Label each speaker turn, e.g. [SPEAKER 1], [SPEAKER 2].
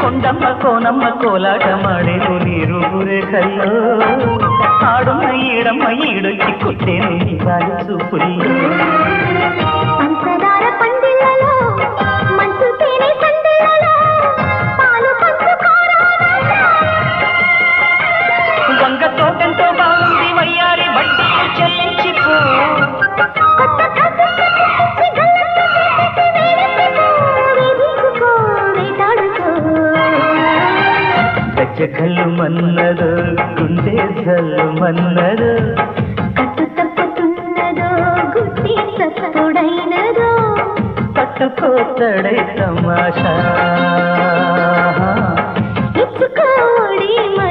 [SPEAKER 1] కొండమ్మ కోనమ్మ కోలాటమాడేను నీరు రేఖల్లో ఆడున్న ఈడమ్మ ఈడొచ్చి కొట్టేను నీ వారి చూపుల్లో.
[SPEAKER 2] వేటాడుకో.
[SPEAKER 1] గజ్జకల్లు మన్నదు గుండె జల్లు మన్నదు.
[SPEAKER 2] కట్టు తప్పుతున్నదో గుడ్డి తప్పుడైనదో
[SPEAKER 1] పట్టుకోతడే తమాషా.